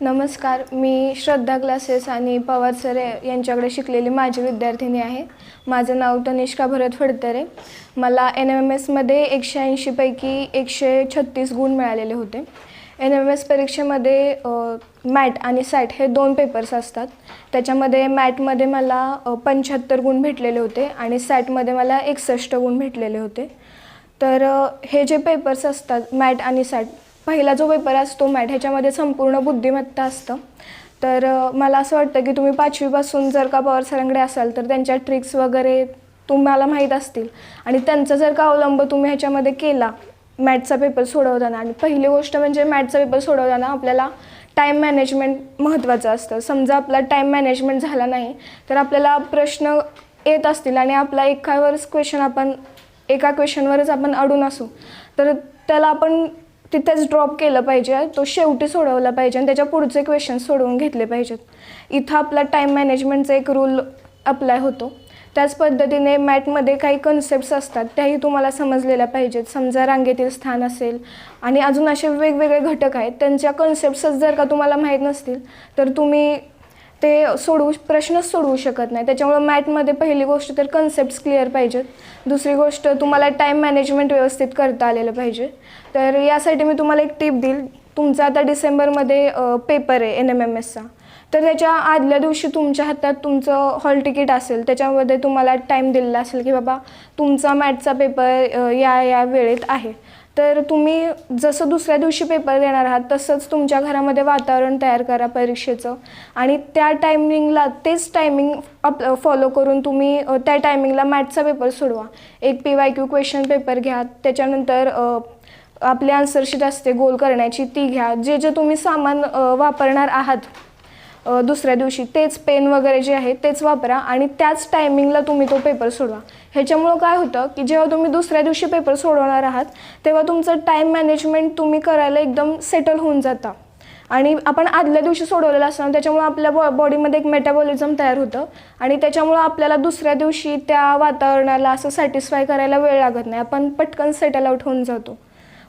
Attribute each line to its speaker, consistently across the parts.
Speaker 1: नमस्कार मी श्रद्धा क्लासेस आणि पवार सर यांच्याकडे शिकलेली माझी विद्यार्थिनी आहे. माझं नाव तनिष्का भरत फडतरे. मला एन एम एम एसमध्ये एकशे ऐंशीपैकी एकशे छत्तीस गुण मिळालेले होते. एन एम एस परीक्षेमध्ये मॅट आणि सॅट हे दोन पेपर्स असतात. त्याच्यामध्ये मॅटमध्ये मला पंच्याहत्तर गुण भेटलेले होते आणि सॅटमध्ये मला एकसष्ट गुण भेटलेले होते. तर हे जे पेपर्स असतात मॅट आणि सॅट पहिला जो पेपर असतो मॅट ह्याच्यामध्ये संपूर्ण बुद्धिमत्ता असतं. तर मला असं वाटतं की तुम्ही पाचवीपासून जर का पवार सरांकडे असाल तर त्यांच्या ट्रिक्स वगैरे तुम्हाला माहीत असतील. आणि त्यांचा जर का अवलंब तुम्ही ह्याच्यामध्ये केला मॅथचा पेपर सोडवताना. आणि पहिली गोष्ट म्हणजे मॅथचा पेपर सोडवताना आपल्याला टाईम मॅनेजमेंट महत्त्वाचं असतं. समजा आपला टाईम मॅनेजमेंट झाला नाही तर आपल्याला प्रश्न येत असतील आणि आपला एकावरच क्वेश्चन आपण एका क्वेश्चनवरच आपण अडून असू. तर त्याला आपण तिथेच ड्रॉप केलं पाहिजे. तो शेवटी सोडवला पाहिजे आणि त्याच्या पुढचे क्वेश्चन सोडवून घेतले पाहिजेत. इथं आपला टाईम मॅनेजमेंटचा एक रूल अप्लाय होतो. त्याच पद्धतीने मॅटमध्ये काही कन्सेप्ट्स असतात त्याही तुम्हाला समजलेल्या पाहिजेत. समजा रांगेतील स्थान असेल आणि अजून असे वेगवेगळे घटक आहेत त्यांच्या कन्सेप्ट्सच जर का तुम्हाला माहीत नसतील तर तुम्ही ते सोडवू प्रश्नच सोडवू शकत नाही. त्याच्यामुळं मॅथमध्ये पहिली गोष्ट तर कन्सेप्ट्स क्लिअर पाहिजेत. दुसरी गोष्ट तुम्हाला टाईम मॅनेजमेंट व्यवस्थित करता आलेलं पाहिजे. तर यासाठी मी तुम्हाला एक टिप देईल. तुमचा आता डिसेंबरमध्ये पेपर आहे एन एम एम एसचा तर त्याच्या आदल्या दिवशी तुमच्या हातात तुमचं हॉल तिकीट असेल. त्याच्यामध्ये तुम्हाला टाईम दिलेला असेल की बाबा तुमचा मॅथचा पेपर या या वेळेत आहे. तर तुम्ही जसं दुसऱ्या दिवशी पेपर देणार आहात तसंच तुमच्या घरामध्ये वातावरण तयार करा परीक्षेचं. आणि त्या टायमिंगला तेच टायमिंग अप फॉलो करून तुम्ही त्या टायमिंगला मॅथचा पेपर सोडवा. एक P Y Q question paper घ्या त्याच्यानंतर आपली आन्सरशीट असते गोल करण्याची ती घ्या. जे जे तुम्ही सामान वापरणार आहात दुसऱ्या दिवशी तेच पेन वगैरे जे आहे तेच वापरा आणि त्याच टायमिंगला तुम्ही तो पेपर सोडवा. ह्याच्यामुळं काय होतं की जेव्हा तुम्ही दुसऱ्या दिवशी पेपर सोडवणार आहात तेव्हा तुमचं टाईम मॅनेजमेंट तुम्ही करायला एकदम सेटल होऊन जाता. आणि आपण आदल्या दिवशी सोडवलेलं असणार त्याच्यामुळं आपल्या बॉ बॉडीमध्ये एक मेटाबॉलिझम तयार होतं आणि त्याच्यामुळं आपल्याला दुसऱ्या दिवशी त्या वातावरणाला असं सॅटिस्फाय करायला वेळ लागत नाही. आपण पटकन सेटल आउट होऊन जातो.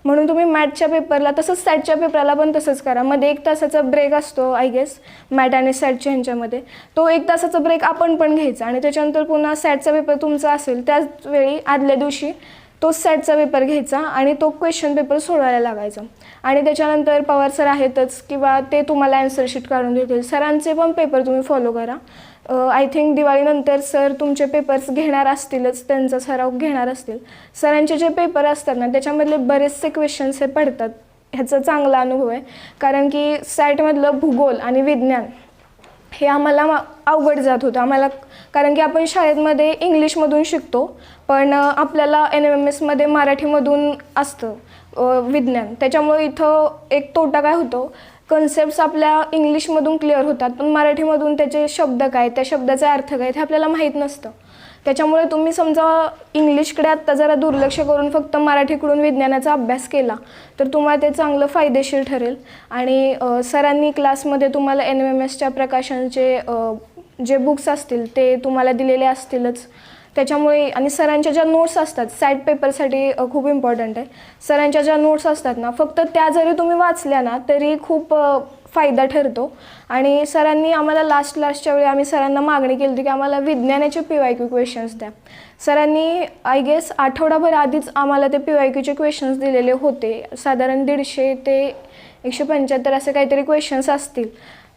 Speaker 1: म्हणून तुम्ही मॅटच्या पेपरला तसंच सॅटच्या पेपरला पण तसंच करा. मध्ये एक तासाचा ब्रेक असतो आय गेस मॅट आणि सॅटच्या ह्यांच्यामध्ये. तो एक तासाचा ब्रेक आपण पण घ्यायचा आणि त्याच्यानंतर पुन्हा सॅटचा पेपर तुमचा असेल त्याच वेळी आदल्या दिवशी तो सॅटचा पेपर घ्यायचा आणि तो क्वेश्चन पेपर सोडवायला लागायचा. आणि त्याच्यानंतर पवार सर आहेतच किंवा ते तुम्हाला ॲन्सर शीट काढून देतील. सरांचे पण पेपर तुम्ही फॉलो करा. आय थिंक दिवाळीनंतर सर तुमचे पेपर्स घेणार असतीलच त्यांचा सराव घेणार असतील. सरांचे जे पेपर असतात ना त्याच्यामधले बरेचसे क्वेश्चन्स हे पडतात. ह्याचा चांगला अनुभव आहे. कारण की सॅटमधलं भूगोल आणि विज्ञान हे आम्हाला अवघड जात होतं. आम्हाला कारण की आपण शाळेमध्ये इंग्लिशमधून शिकतो पण आपल्याला एन एम एम एसमध्ये मराठीमधून असतं विज्ञान. त्याच्यामुळे इथं एक तोटा काय होतो? कन्सेप्ट्स आपल्या इंग्लिशमधून क्लिअर होतात पण मराठीमधून त्याचे शब्द काय त्या शब्दाचा अर्थ काय हे आपल्याला माहीत नसतं. त्याच्यामुळे तुम्ही समजा इंग्लिशकडे आत्ता जरा दुर्लक्ष करून फक्त मराठीकडून विज्ञानाचा अभ्यास केला तर तुम्हाला ते चांगलं फायदेशीर ठरेल. आणि सरांनी क्लासमध्ये तुम्हाला एन एम एसच्या प्रकाशनचे जे बुक्स असतील ते तुम्हाला दिलेले असतीलच. त्याच्यामुळे आणि सरांच्या ज्या नोट्स असतात सॅट पेपरसाठी खूप इम्पॉर्टंट आहे. सरांच्या ज्या नोट्स असतात ना फक्त त्या जरी तुम्ही वाचल्या ना तरी खूप फायदा ठरतो. आणि सरांनी आम्हाला लास्ट लास्टच्या वेळी आम्ही सरांना मागणी केली होती की आम्हाला विज्ञानाचे पी वाय क्यू क्वेश्चन्स द्या. सरांनी आय गेस आठवडाभर आधीच आम्हाला ते पी वाय क्यूचे क्वेश्चन्स दिलेले होते. साधारण दीडशे ते एकशे पंच्याहत्तर असे काहीतरी क्वेश्चन्स असतील.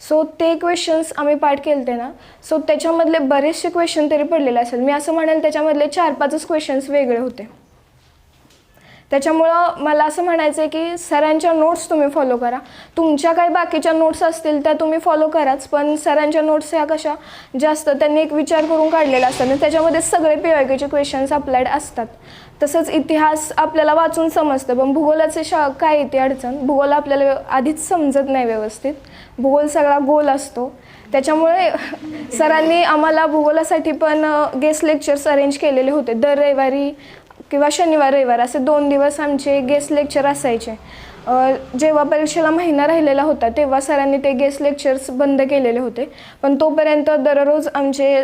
Speaker 1: सो ते क्वेश्चन्स आम्ही पाठ केले ना. सो त्याच्यामधले बरेचसे क्वेश्चन तरी पडलेले असेल. मी असं म्हणेल त्याच्यामधले चार पाचच क्वेश्चन्स वेगळे होते. त्याच्यामुळं मला असं म्हणायचं आहे की सरांच्या नोट्स तुम्ही फॉलो करा. तुमच्या काही बाकीच्या नोट्स असतील त्या तुम्ही फॉलो कराच. पण सरांच्या नोट्स ह्या कशा? जास्त त्यांनी एक विचार करून काढलेला असतात. आणि त्याच्यामध्ये सगळे पी वाय क्वेश्चन्स अप्लाइड असतात. तसंच इतिहास आपल्याला वाचून समजतं. पण भूगोलाचे शा काय येते अडचण? भूगोल आपल्याला आधीच समजत नाही व्यवस्थित. भूगोल सगळा गोल असतो. त्याच्यामुळे सरांनी आम्हाला भूगोलासाठी पण गेस्ट लेक्चर्स अरेंज केलेले होते. दर रविवारी किंवा शनिवार रविवार असे दोन दिवस आमचे गेस्ट लेक्चर असायचे. जेव्हा परीक्षेला महिना राहिलेला होता तेव्हा सरांनी ते गेस्ट लेक्चर्स बंद केलेले होते. पण तोपर्यंत दररोज आमचे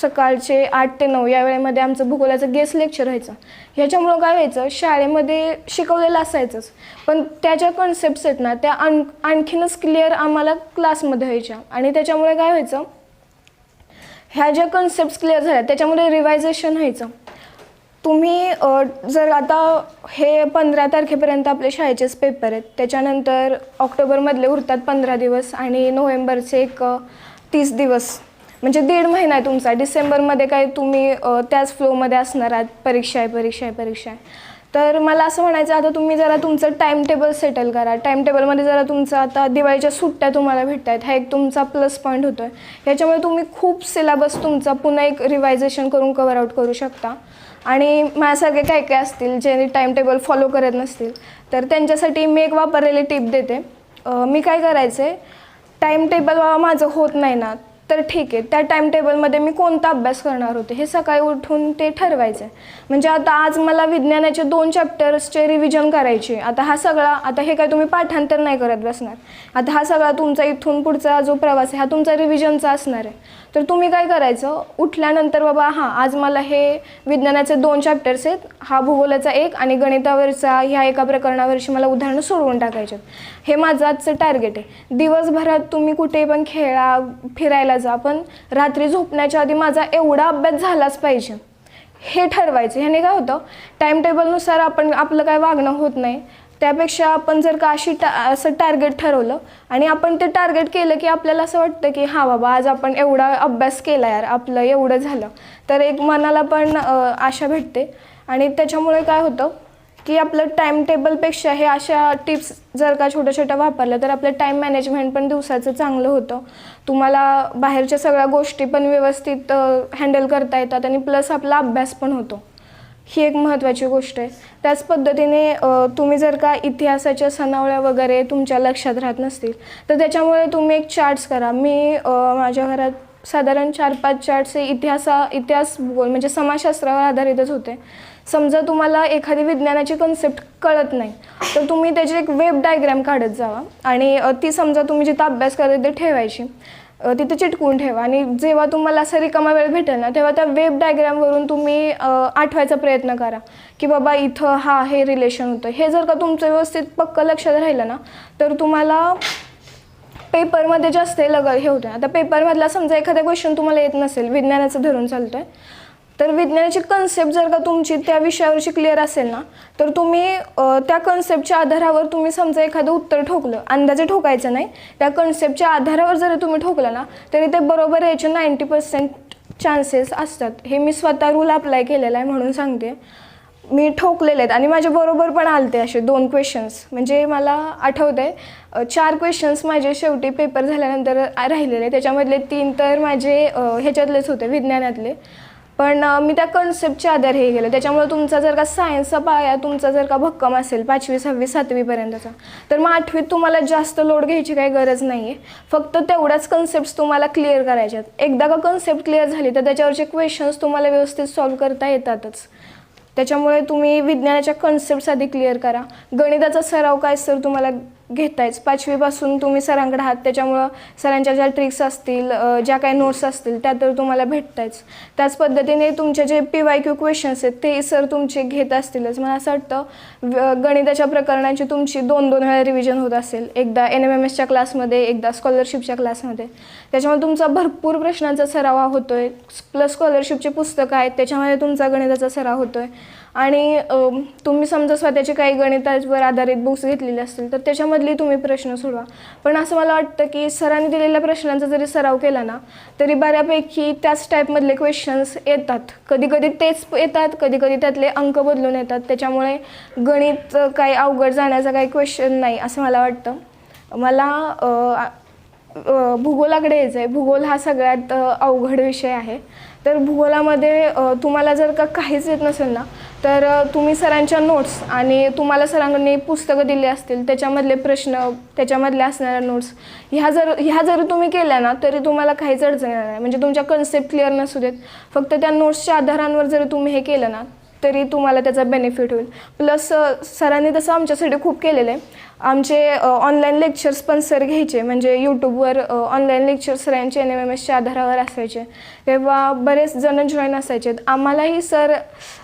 Speaker 1: सकाळचे आठ ते नऊ या वेळेमध्ये आमचं भूगोलाचं गेस्ट लेक्चर व्हायचं ह्याच्यामुळं काय व्हायचं? शाळेमध्ये शिकवलेलं असायचंच. पण त्याच्या कन्सेप्ट्स आहेत ना त्या आण आणखीनच क्लिअर आम्हाला क्लासमध्ये व्हायच्या. आणि त्याच्यामुळे काय व्हायचं? ह्या ज्या कन्सेप्ट क्लिअर झाल्या त्याच्यामुळे रिवायझेशन व्हायचं. तुम्ही अ, जर आता हे पंधरा तारखेपर्यंत आपले शाळेचेच पेपर आहेत त्याच्यानंतर ऑक्टोबरमधले उरतात पंधरा दिवस आणि नोव्हेंबरचे एक तीस दिवस. म्हणजे दीड महिना आहे तुमचा. डिसेंबरमध्ये काय तुम्ही अ, त्याच फ्लोमध्ये असणार आहात परीक्षा आहे परीक्षा आहे परीक्षा आहे. तर मला असं म्हणायचं आता तुम्ही जरा तुमचं टाईम टेबल सेटल करा. टाईम टेबलमध्ये जरा तुमचं आता दिवाळीच्या सुट्ट्या तुम्हाला भेटत आहेत हा एक तुमचा प्लस पॉईंट होतो आहे ह्याच्यामुळे तुम्ही खूप सिलेबस तुमचा पुन्हा एक रिवायझेशन करून कवर आउट करू शकता. आणि माझ्यासारखे काय काय असतील जे टाईम टेबल फॉलो करत नसतील तर त्यांच्यासाठी मी एक वापरलेली टिप देते. मी काय करायचे टाईम टेबल माझं होत नाही ना तर ठीक आहे त्या टाईम टेबलमध्ये मी कोणता अभ्यास करणार होते? हे सकाळी उठून ते ठरवायचं आहे म्हणजे आता आज मला विज्ञानाचे दोन चॅप्टर्सचे रिव्हिजन करायचे आता हा सगळा आता हे काय तुम्ही पाठांतर नाही करत बसणार. आता हा सगळा तुमचा इथून पुढचा जो प्रवास आहे हा तुमचा रिव्हिजनचा असणार आहे. तर तुम्ही काय करायचं? उठल्यानंतर बाबा हां आज मला हे विज्ञानाचे दोन चॅप्टर्स आहेत. हा भूगोलाचा एक आणि गणितावरचा ह्या एका प्रकरणावरची मला उदाहरणं सोडवून टाकायचे हे माझं आजचं टार्गेट आहे. दिवसभरात तुम्ही कुठे पण खेळा फिरायला करायचा पण रात्री झोपण्याच्या आधी माझा एवढा अभ्यास झालाच पाहिजे. हे ठरवायचं. ह्याने काय होतं? टाईम टेबलनुसार आपण आपलं काय वागणं होत नाही. त्यापेक्षा आपण जर का अशी टा असं टार्गेट ठरवलं आणि आपण ते टार्गेट केलं की आपल्याला असं वाटतं की हां बाबा आज आपण एवढा अभ्यास केला यार आपलं एवढं झालं. तर एक मनाला पण आशा भेटते. आणि त्याच्यामुळे काय होतं? की आपलं टाईम टेबलपेक्षा हे अशा टिप्स जर का छोट्या छोट्या वापरल्या तर आपलं टाईम मॅनेजमेंट पण दिवसाचं चांगलं होतं. तुम्हाला बाहेरच्या सगळ्या गोष्टी पण व्यवस्थित हँडल करता येतात आणि प्लस आपला अभ्यास पण होतो. ही एक महत्त्वाची गोष्ट आहे. त्याच पद्धतीने तुम्ही जर का इतिहासाच्या सणावळ्या वगैरे तुमच्या लक्षात राहत नसतील तर त्याच्यामुळे तुम्ही एक चार्ट्स करा. मी माझ्या घरात साधारण चार पाच चार्ट्स हे इतिहासा इतिहास भूगोल म्हणजे समाजशास्त्रावर आधारितच होते. समजा तुम्हाला एखादी विज्ञानाची कन्सेप्ट कळत नाही तर तुम्ही त्याची एक वेब डायग्रॅम काढत जावा. आणि ती समजा तुम्ही जिथं अभ्यास करता तिथे ठेवायची. तिथे चिटकवून ठेवा. आणि जेव्हा तुम्हाला असा रिकामा वेळ भेटेल ना तेव्हा त्या वेब डायग्रॅमवरून तुम्ही आठवायचा प्रयत्न करा की बाबा इथं हा हे रिलेशन होतं. हे जर का तुमचं व्यवस्थित पक्क लक्षात राहिलं ना तर तुम्हाला पेपरमध्ये जास्त लग हे होतं आता पेपरमधला समजा एखादा क्वेश्चन तुम्हाला येत नसेल विज्ञानाचं धरून चालतोय तर विज्ञानाची कन्सेप्ट जर का तुमची त्या विषयावरची क्लिअर असेल ना तर तुम्ही त्या कन्सेप्टच्या आधारावर तुम्ही समजा एखादं उत्तर ठोकलं अंदाजे ठोकायचं नाही त्या कन्सेप्टच्या आधारावर जरी तुम्ही ठोकलं ना तरी ते बरोबर याचे नाईंटी पर्सेंट चान्सेस असतात. हे मी स्वतः रूल अप्लाय केलेला आहे म्हणून सांगते. मी ठोकलेले आहेत आणि माझ्या बरोबर पण आलते असे दोन क्वेश्चन्स म्हणजे मला आठवतं आहे चार क्वेश्चन्स माझे शेवटी पेपर झाल्यानंतर राहिलेले. त्याच्यामधले तीन तर माझे ह्याच्यातलेच होते विज्ञानातले. पण मी त्या कन्सेप्टच्या आधारे हे केलं. त्याच्यामुळे तुमचा जर का सायन्सचा पाया तुमचा जर का भक्कम असेल पाचवी सहावी सातवीपर्यंतचा तर मग आठवीत तुम्हाला जास्त लोड घ्यायची काही गरज नाही आहे फक्त तेवढ्याच कन्सेप्ट तुम्हाला क्लिअर करायच्यात. एकदा का कन्सेप्ट क्लिअर झाली तर त्याच्यावरचे क्वेश्चन्स तुम्हाला व्यवस्थित सॉल्व करता येतातच. त्याच्यामुळे तुम्ही विज्ञानाच्या कन्सेप्ट्स आधी क्लिअर करा. गणिताचा सराव काय सर तुम्हाला घेतायच पाचवीपासून तुम्ही सरांकडे आहात त्याच्यामुळं सरांच्या ज्या ट्रिक्स असतील ज्या काही नोट्स असतील त्या तर तुम्हाला भेटतायच त्याच पद्धतीने तुमचे J P Y Q questions आहेत ते सर तुमचे घेत असतीलच. मला असं वाटतं गणिताच्या प्रकरणाची तुमची दोन दोन वेळा रिव्हिजन होत असेल. एकदा एन एम एम एसच्या क्लासमध्ये एकदा स्कॉलरशिपच्या क्लासमध्ये त्याच्यामुळे तुमचा भरपूर प्रश्नांचा सराव होतो आहे प्लस स्कॉलरशिपची पुस्तकं आहेत त्याच्यामध्ये तुमचा गणिताचा सराव होतो आहे आणि तुम्ही समजा स्वतःचे काही गणितावर आधारित बुक्स घेतलेले असतील तर त्याच्यामधली तुम्ही प्रश्न सोडवा. पण असं मला वाटतं की सरांनी दिलेल्या प्रश्नांचा जरी सराव केला ना तरी बऱ्यापैकी त्याच टाईपमधले क्वेश्चन्स येतात. कधी कधी तेच येतात कधी कधी त्यातले अंक बदलून येतात. त्याच्यामुळे गणित काही अवघड जाण्याचा काही क्वेश्चन नाही असं मला वाटतं. मला भूगोलाकडे यायचं आहे भूगोल हा सगळ्यात अवघड विषय आहे. तर भूगोलामध्ये तुम्हाला जर का काहीच येत नसेल ना तर तुम्ही सरांच्या नोट्स आणि तुम्हाला सरांनी पुस्तकं दिली असतील त्याच्यामधले प्रश्न त्याच्यामधल्या असणाऱ्या नोट्स ह्या जर ह्या जरी तुम्ही केल्या ना तरी तुम्हाला काहीच अडचण येणार नाही. म्हणजे तुमच्या कन्सेप्ट क्लिअर नसू देत. फक्त त्या नोट्सच्या आधारांवर जर तुम्ही हे केलं ना तरी तुम्हाला त्याचा बेनिफिट होईल. प्लस सरांनी तसं आमच्यासाठी खूप केलेलं आहे. आमचे ऑनलाईन लेक्चर्स पण सर घ्यायचे. म्हणजे यूट्यूबवर ऑनलाईन लेक्चर सरांचे एन एम एम एसच्या आधारावर असायचे. तेव्हा बरेच जण जॉईन असायचे. आम्हालाही सर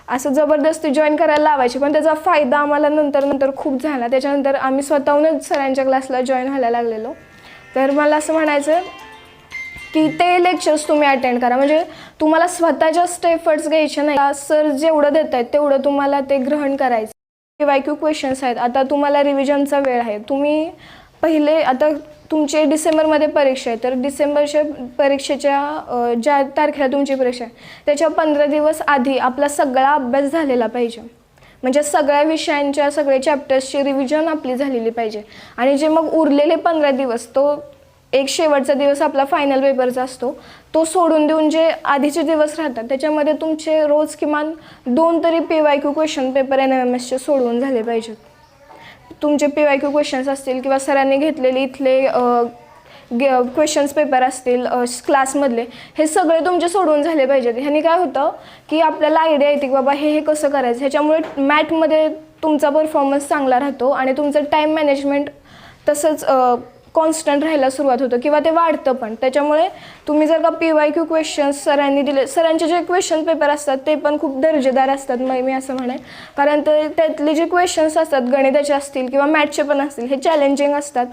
Speaker 1: असं जबरदस्ती जॉईन करायला लावायचे. पण त्याचा फायदा आम्हाला नंतर नंतर खूप झाला. त्याच्यानंतर आम्ही स्वतःहूनच सरांच्या क्लासला जॉईन व्हायला लागलेलो. तर मला असं म्हणायचं की ते लेक्चर्स तुम्ही अटेंड करा. म्हणजे तुम्हाला स्वतःच्या एफर्ट्स घ्यायचे नाही. सर जेवढं देत आहेत तेवढं तुम्हाला ते ग्रहण करायचं. किंवा क्यू क्वेश्चन्स आहेत. आता तुम्हाला रिव्हिजनचा वेळ आहे. तुम्ही पहिले आता तुमचे डिसेंबरमध्ये परीक्षा आहे. तर डिसेंबरच्या परीक्षेच्या ज्या तारखेला तुमची परीक्षा आहे त्याच्या पंधरा दिवस आधी आपला सगळा अभ्यास झालेला पाहिजे. म्हणजे सगळ्या विषयांच्या सगळ्या चॅप्टर्सची रिव्हिजन आपली झालेली पाहिजे. आणि जे मग उरलेले पंधरा दिवस तो एक शेवटचा दिवस आपला फायनल पेपरचा असतो. तो सोडून देऊन जे आधीचे दिवस राहतात त्याच्यामध्ये तुमचे रोज किमान दोन तरी P Y Q question paper N M M एसचे सोडवून झाले पाहिजेत. तुमचे पी वाय क्यू क्वेश्चन्स असतील किंवा सरांनी घेतलेले इथले गे क्वेश्चन्स पेपर असतील क्लासमधले हे सगळे तुमचे सोडवून झाले पाहिजेत. ह्यानी काय होतं की आपल्याला आयडिया येते की बाबा हे हे कसं करायचं? ह्याच्यामुळे मॅथमध्ये तुमचा परफॉर्मन्स चांगला राहतो आणि तुमचं टाईम मॅनेजमेंट तसंच कॉन्स्टंट राहायला सुरुवात होतं किंवा ते वाढतं पण. त्याच्यामुळे तुम्ही जर का पी वाय क्यू क्वेश्चन्स सरांनी दिले सरांचे जे क्वेश्चन पेपर असतात ते पण खूप दर्जेदार असतात मग मी असं म्हणेन. कारण ते त्यातले जे क्वेश्चन्स असतात गणिताचे असतील किंवा मॅथचे पण असतील हे चॅलेंजिंग असतात.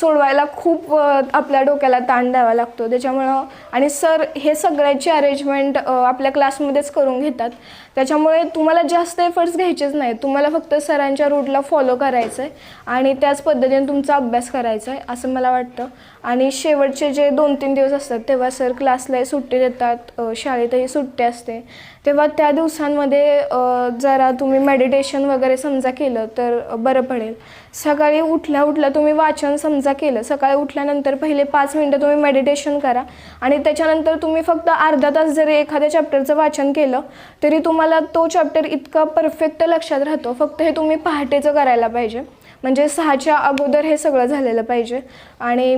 Speaker 1: सोडवायला खूप आपल्या डोक्याला ताण द्यावा लागतो. त्याच्यामुळं आणि सर हे सगळ्याची अरेंजमेंट आपल्या क्लासमध्येच करून घेतात. त्याच्यामुळे तुम्हाला जास्त एफर्ट्स घ्यायचेच नाही तुम्हाला फक्त सरांच्या रूटला फॉलो करायचं आहे आणि त्याच पद्धतीने तुमचा अभ्यास करायचा आहे असं मला वाटतं. आणि शेवटचे जे दोन तीन दिवस असतात तेव्हा सर क्लासलाही सुट्टी देतात शाळेतही सुट्टी असते. तेव्हा त्या दिवसांमध्ये जरा तुम्ही मेडिटेशन वगैरे समजा केलं तर बरं पडेल. सकाळी उठल्या उठल्या तुम्ही वाचन समजा केलं. सकाळी उठल्यानंतर पहिले पाच मिनटं तुम्ही मेडिटेशन करा. आणि त्याच्यानंतर तुम्ही फक्त अर्धा तास जरी एखाद्या चॅप्टरचं वाचन केलं तरी तुम्हाला तो चॅप्टर इतका परफेक्ट लक्षात राहतो. फक्त हे तुम्ही पहाटेचं करायला पाहिजे. म्हणजे सहाच्या अगोदर हे सगळं झालेलं पाहिजे. आणि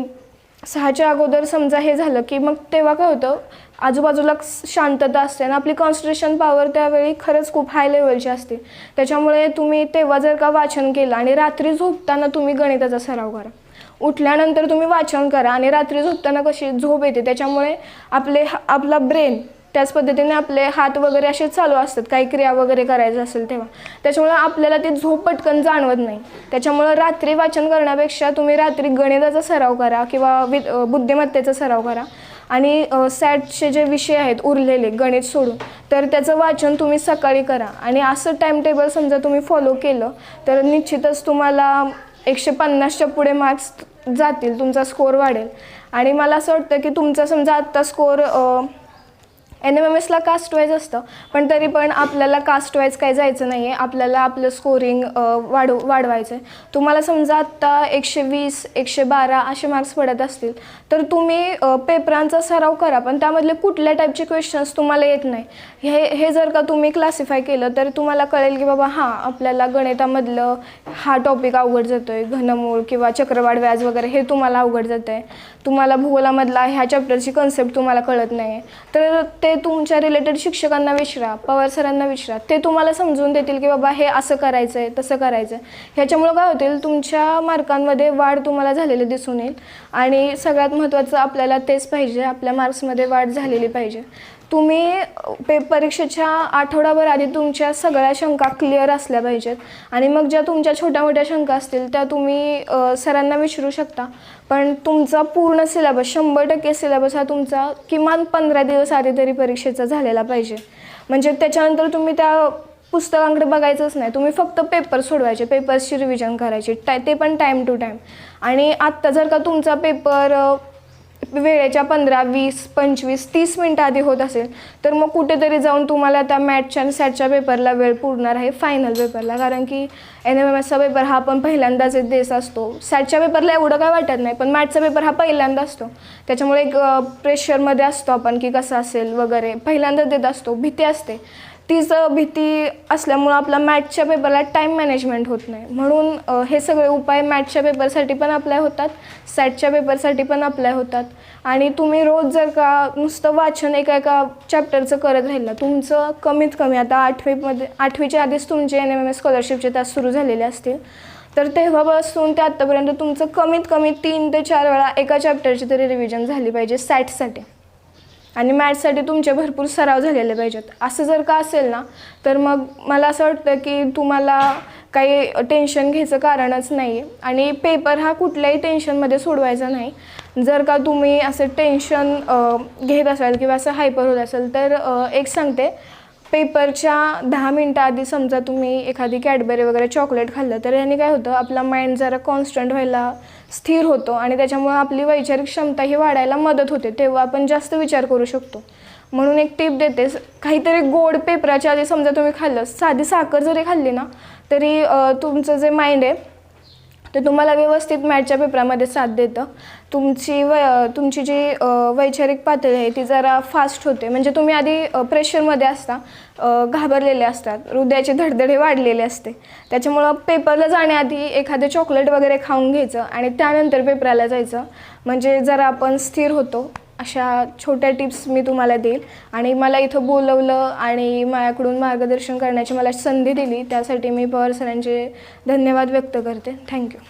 Speaker 1: सहाच्या अगोदर समजा हे झालं की मग तेव्हा काय होतं? आजूबाजूला शांतता असते आणि आपली कॉन्सन्ट्रेशन पॉवर त्यावेळी खरंच खूप हाय लेवलची असते. त्याच्यामुळे तुम्ही तेव्हा जर का वाचन केलं आणि रात्री झोपताना तुम्ही गणिताचा सराव करा. उठल्यानंतर तुम्ही वाचन करा आणि रात्री झोपताना कशी झोप येते? त्याच्यामुळे आपले आपला ब्रेन त्याच पद्धतीने आपले हात वगैरे असे चालू असतात. काही क्रिया वगैरे करायचं असेल तेव्हा. त्याच्यामुळं आपल्याला ते झोप पटकन जाणवत नाही. त्याच्यामुळं रात्री वाचन करण्यापेक्षा तुम्ही रात्री गणिताचा सराव करा किंवा वि बुद्धिमत्तेचा सराव करा. आणि सॅटचे जे विषय आहेत उरलेले गणित सोडून तर त्याचं वाचन तुम्ही सकाळी करा. आणि असं टाईमटेबल समजा तुम्ही फॉलो केलं तर निश्चितच तुम्हाला एकशे पन्नासच्या पुढे मार्क्स जातील तुमचा स्कोअर वाढेल. आणि मला असं वाटतं की तुमचा समजा आत्ता स्कोअर एन एम एम एसला कास्ट वाईज असतं. पण तरी पण आपल्याला कास्ट वाईज काही जायचं नाही आहे आपल्याला आपलं स्कोरिंग वाढव वाढवायचं आहे तुम्हाला समजा आत्ता एकशे वीस एकशे बारा असे मार्क्स पडत असतील तर तुम्ही पेपरांचा सराव करा. पण त्यामधले कुठल्या टाईपचे क्वेश्चन्स तुम्हाला येत नाही. हे हे जर का तुम्ही क्लासिफाय केलं तर तुम्हाला कळेल की बाबा हां आपल्याला गणितामधलं हा टॉपिक अवघड जातो आहे घनमूळ किंवा चक्रवाढ व्याज वगैरे हे तुम्हाला अवघड जातं आहे तुम्हाला भूगोलामधला ह्या चॅप्टरची कन्सेप्ट तुम्हाला कळत नाही आहे तर ते तुमच्या रिलेटेड शिक्षकांना विचारा पवार सरांना विचारा. ते तुम्हाला समजून देतील की बाबा हे असं करायचं आहे तसं करायचं आहे ह्याच्यामुळं काय होतील तुमच्या मार्कांमध्ये वाढ तुम्हाला झालेली दिसून येईल. आणि सगळ्यात महत्त्वाचं आपल्याला तेच पाहिजे आपल्या मार्क्समध्ये वाढ झालेली पाहिजे. तुम्ही पे परीक्षेच्या आठवडाभर आधी तुमच्या सगळ्या शंका क्लिअर असल्या पाहिजेत. आणि मग ज्या तुमच्या छोट्या मोठ्या शंका असतील त्या तुम्ही सरांना विचारू शकता. पण तुमचा पूर्ण सिलेबस शंभर टक्के सिलेबस हा तुमचा किमान पंधरा दिवस आधी तरी परीक्षेचा झालेला पाहिजे. म्हणजे त्याच्यानंतर तुम्ही त्या पुस्तकांकडे बघायचंच नाही. तुम्ही फक्त पेपर सोडवायचे पेपर्सची रिव्हिजन करायची टाय ते पण टाईम टू टाईम आणि आत्ता जर का तुमचा पेपर वेळेच्या पंधरा वीस पंचवीस तीस मिनटं आधी होत असेल तर मग कुठेतरी जाऊन तुम्हाला त्या मॅथच्या आणि सॅटच्या पेपरला वेळ पुरणार आहे फायनल पेपरला कारण की एन एम एम एसचा पेपर हा आपण पहिल्यांदाच एक असतो. सॅटच्या पेपरला एवढं काय वाटत नाही पण मॅथचा पेपर हा पहिल्यांदा असतो. त्याच्यामुळे एक प्रेशरमध्ये असतो आपण की कसं असेल वगैरे. पहिल्यांदा देत असतो भीती असते. तीच भीती असल्यामुळं आपला मॅथच्या पेपरला टाईम मॅनेजमेंट होत नाही. म्हणून हे सगळे उपाय मॅथच्या पेपरसाठी पण अप्लाय होतात सॅटच्या पेपरसाठी पण अप्लाय होतात. आणि तुम्ही रोज जर का नुसतं वाचन एका एका चॅप्टरचं करत राहिलं तुमचं कमीत कमी आता आठवीमध्ये आठवीच्या आधीच तुमचे एन एम एम स्कॉलरशिपचे तास सुरू झालेले असतील. तर तेव्हापासून ते आत्तापर्यंत तुमचं कमीत कमी तीन ते चार वेळा एका चॅप्टरची तरी रिव्हिजन झाली पाहिजे सॅटसाठी आणि मॅथ्ससाठी तुमचे भरपूर सराव झालेले पाहिजेत. असं जर का असेल ना तर मग मला असं वाटतं की तुम्हाला काही टेन्शन घ्यायचं कारणच नाही आहे आणि पेपर हा कुठल्याही टेन्शनमध्ये सोडवायचा नाही. जर का तुम्ही असं टेन्शन घेत असाल किंवा असं हायपर होत असेल तर एक सांगते. पेपरच्या दहा मिनटं आधी समजा तुम्ही एखादी कॅडबरी वगैरे चॉकलेट खाल्लं तर याने काय होतं आपला माइंड जरा कॉन्स्टंट व्हायला स्थिर होतो आणि त्याच्यामुळे आपली वैचारिक क्षमता ही वाढायला मदत होते तेव्हा आपण जास्त विचार करू शकतो. म्हणून एक टिप देते काहीतरी गोड पेपराच्या आधी समजा तुम्ही खाल्लं साधी साखर जरी खाल्ली ना तरी तुमचं जे माइंड आहे ते तुम्हाला व्यवस्थित मॅटच्या पेपरामध्ये साथ देतं. तुमची व तुमची जी वैचारिक पातळी आहे ती जरा फास्ट होते. म्हणजे तुम्ही आधी प्रेशरमध्ये असता घाबरलेले असतात. हृदयाचे धडधडे वाढलेले असते. त्याच्यामुळं पेपरला जाण्याआधी एखादे चॉकलेट वगैरे खाऊन घ्यायचं आणि त्यानंतर पेपराला जायचं. म्हणजे जरा आपण स्थिर होतो. अशा छोट्या टिप्स मी तुम्हाला देईल. आणि मला इथं बोलवलं आणि माझ्याकडून मार्गदर्शन करण्याची मला संधी दिली त्यासाठी मी पवार सरांचे धन्यवाद व्यक्त करते. थँक्यू.